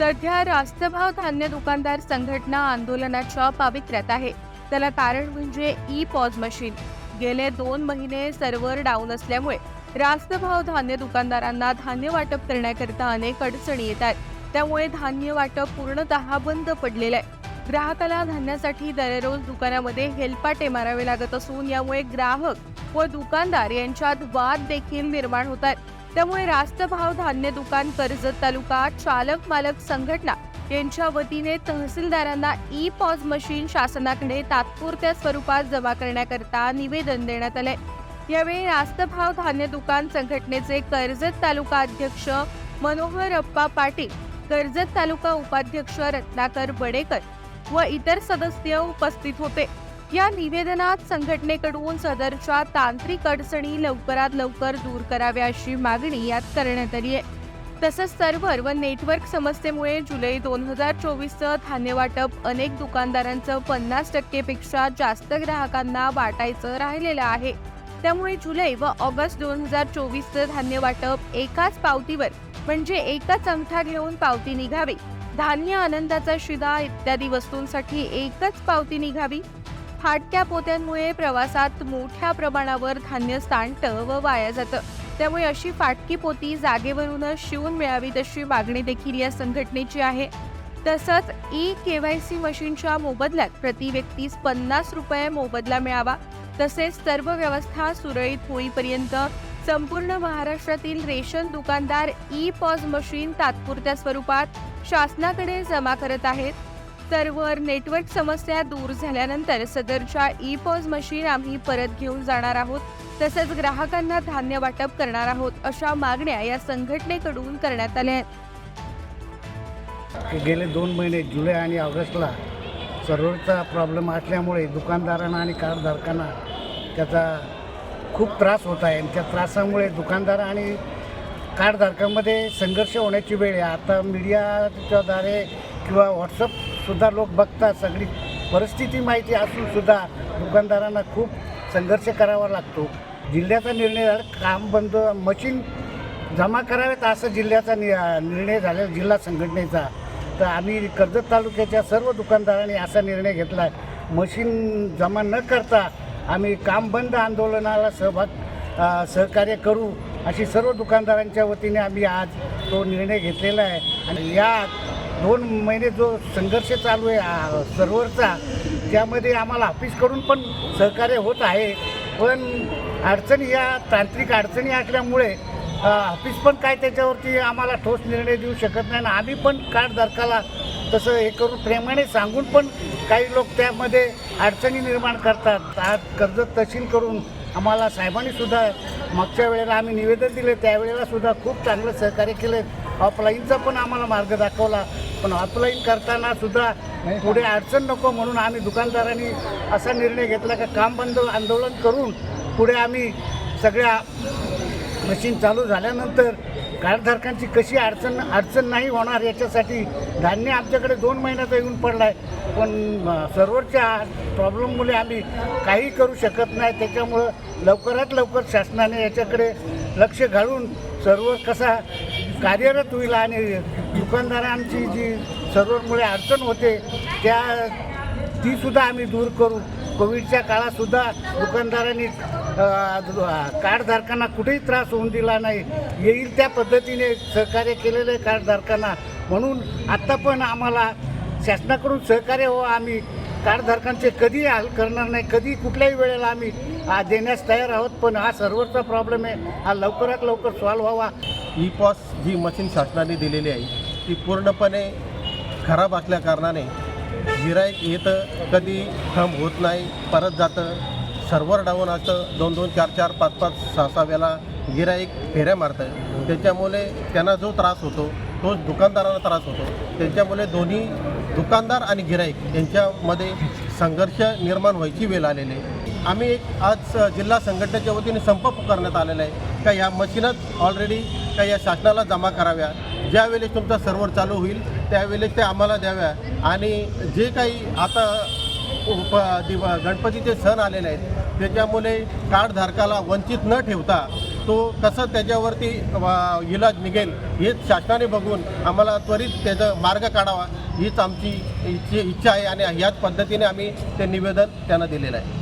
सध्या रास्तभाव धान्य दुकानदार संघटना आंदोलनाच्या पावित्र्यात आहे. त्याला कारण म्हणजे ई पॉज मशीन. गेले दोन महिने सर्व्हर डाऊन असल्यामुळे रास्तभाव धान्य दुकानदारांना धान्य वाटप करण्याकरिता अनेक अडचणी येतात. त्यामुळे धान्य वाटप पूर्णतः बंद पडलेलं आहे. ग्राहकाला धान्यासाठी दररोज दुकानामध्ये हेलपाटे मारावे लागत असून यामुळे ग्राहक व दुकानदार यांच्यात वाद देखील निर्माण होतात. त्यामुळे रास्त भाव धान्य दुकान कर्जत तालुका चालक मालक संघटना यांच्या वतीने तहसीलदारांना ई पॉज मशीन शासनाकडे तात्पुरत्या स्वरूपात जमा करण्याकरता निवेदन देण्यात आले यावेळी रास्त भाव धान्य दुकान संघटनेचे कर्जत तालुका अध्यक्ष मनोहर अप्पा पाटील कर्जत तालुका उपाध्यक्ष रत्नाकर बडेकर व इतर सदस्य उपस्थित होते. या निवेदनात संघटनेकडून सदरच्या तांत्रिक अडचणी लवकरात लवकर दूर कराव्या अशी मागणी यात करण्यात आली आहे. तसंच सर्व्हर व नेटवर्क समस्येमुळे जुलै दोन हजार चोवीसचं धान्य वाटप अनेक दुकानदारांचं पन्नास टक्केपेक्षा जास्त ग्राहकांना वाटायचं राहिलेलं आहे. त्यामुळे जुलै व ऑगस्ट दोन हजार चोवीसचं धान्य वाटप एकाच पावतीवर म्हणजे एकाच अंगठा घेऊन पावती निघावी. धान्य आनंदाचा शिदा इत्यादी वस्तूंसाठी एकच पावती निघावी फाटक्या पोत्यांमुळे प्रवासात मोठ्या प्रमाणावर धान्य सांडतं व वाया जातं. त्यामुळे अशी फाटकी पोती जागेवरूनच शिवून मिळावी तशी मागणी देखील या संघटनेची आहे. तसंच ई केवायसी मशीनच्या मोबदल्यात प्रति व्यक्तीस पन्नास रुपये मोबदला मिळावा. तसेच सर्व व्यवस्था सुरळीत होईपर्यंत संपूर्ण महाराष्ट्रातील रेशन दुकानदार ई पॉज मशीन तात्पुरत्या स्वरूपात शासनाकडे जमा करत आहेत. सर्व्हर नेटवर्क समस्या दूर झाल्यानंतर सदरच्या ई पॉज मशीन आम्ही परत घेऊन जाणार आहोत. तसेच ग्राहकांना धान्य वाटप करणार आहोत अशा मागण्या या संघटनेकडून करण्यात आल्या आहेत. गेले दोन महिने जुलै आणि ऑगस्टला सर्व्हरचा प्रॉब्लेम असल्यामुळे दुकानदारांना आणि कारधारकांना त्याचा खूप त्रास होत आहे. आणि त्या त्रासामुळे दुकानदार आणि कार्डधारकांमध्ये संघर्ष होण्याची वेळ आहे. आता मीडियाच्याद्वारे किंवा व्हॉट्सअप सुद्धा लोक बघतात सगळी परिस्थिती माहिती असूनसुद्धा दुकानदारांना खूप संघर्ष करावा लागतो. जिल्ह्याचा निर्णय झाला काम बंद मशीन जमा कराव्यात असं जिल्ह्याचा नि निर्णय झाला जिल्हा संघटनेचा. तर आम्ही कर्जत तालुक्याच्या सर्व दुकानदारांनी असा निर्णय घेतला आहे मशीन जमा न करता आम्ही काम बंद आंदोलनाला सहभाग सहकार्य करू अशी सर्व दुकानदारांच्या वतीने आम्ही आज तो निर्णय घेतलेला आहे. आणि या दोन महिने जो संघर्ष चालू आहे आ, सर्व्हरचा त्यामध्ये आम्हाला ऑफिसकडून पण सहकार्य होत आहे. पण अडचणी या तांत्रिक अडचणी असल्यामुळे ऑफिस पण काय त्याच्यावरती आम्हाला ठोस निर्णय देऊ शकत नाही. आणि आम्ही पण कार्डधारकाला तसं हे करून प्रेमाने सांगून पण काही लोक त्यामध्ये अडचणी निर्माण करतात. आज कर्ज तहसील करून आम्हाला साहेबांनी सुद्धा मागच्या वेळेला आम्ही निवेदन दिले त्यावेळेला सुद्धा खूप चांगलं सहकार्य केलं. ऑफलाईनचा पण आम्हाला मार्ग दाखवला. पण ऑफलाईन करताना सुद्धा पुढे अडचण नको म्हणून आम्ही दुकानदारांनी असा निर्णय घेतला का काम बंद आंदोलन करून पुढे आम्ही सगळ्या मशीन चालू झाल्यानंतर कारधारकांची कशी अडचण अडचण नाही होणार याच्यासाठी धान्य आमच्याकडे दोन महिन्याचा येऊन पडला आहे पण अ, सर्व्हरच्या प्रॉब्लेममुळे आम्ही काही करू शकत नाही. त्याच्यामुळं लवकरात लवकर शासनाने याच्याकडे लक्ष घालून सर्व्हर कसा कार्यरत होईल आणि दुकानदारांची जी सर्वांमुळे अडचण होते त्या ती सुद्धा आम्ही दूर करू. कोविडच्या काळातसुद्धा दुकानदारांनी कार्डधारकांना कुठेही त्रास होऊन दिला नाही. येईल त्या पद्धतीने सहकार्य केलेलं आहे कार्डधारकांना म्हणून आत्ता पण आम्हाला शासनाकडून सहकार्य हो आम्ही कार्डधारकांचे कधी हाल करणार नाही कधी कुठल्याही वेळेला आम्ही देण्यास तयार आहोत. पण हा सर्व्हरचा प्रॉब्लेम आहे. हा लवकरात लवकर सॉल्व्ह व्हावा. ई पॉस जी मशीन शासनाने दिलेली आहे. ती पूर्णपणे खराब असल्या कारणाने गिराईक येतं कधी थंब होत नाही परत जातं सर्व्हर डाऊन असतं दोन दोन चार चार पाच पाच सहा सहा वेळा गिराईक फेऱ्या मारतं. त्याच्यामुळे त्यांना जो त्रास होतो तोच दुकानदाराला त्रास होतो. त्याच्यामुळे दोन्ही दुकानदार आणि गिराईक यांच्यामध्ये संघर्ष निर्माण व्हायची वेळ आलेली आहे. आम्ही एक आज जिल्हा संघटनेच्या वतीने संप पुकारण्यात आलेला आहे. का या मशीनच ऑलरेडी का या शासनाला जमा कराव्या? ज्यावेळेस तुमचा सर्व्हर चालू होईल त्यावेळेस ते आम्हाला द्याव्या. आणि जे काही आता उप दिव गणपतीचे सण आलेले आहेत त्याच्यामुळे कार्डधारकाला वंचित न ठेवता तो कसं त्याच्यावरती इलाज निघेल हेच शासनाने बघून आम्हाला त्वरित त्याचा मार्ग काढावा हीच आमची इच्छा आहे. आणि ह्याच पद्धतीने आम्ही ते निवेदन त्यांना दिलेलं आहे.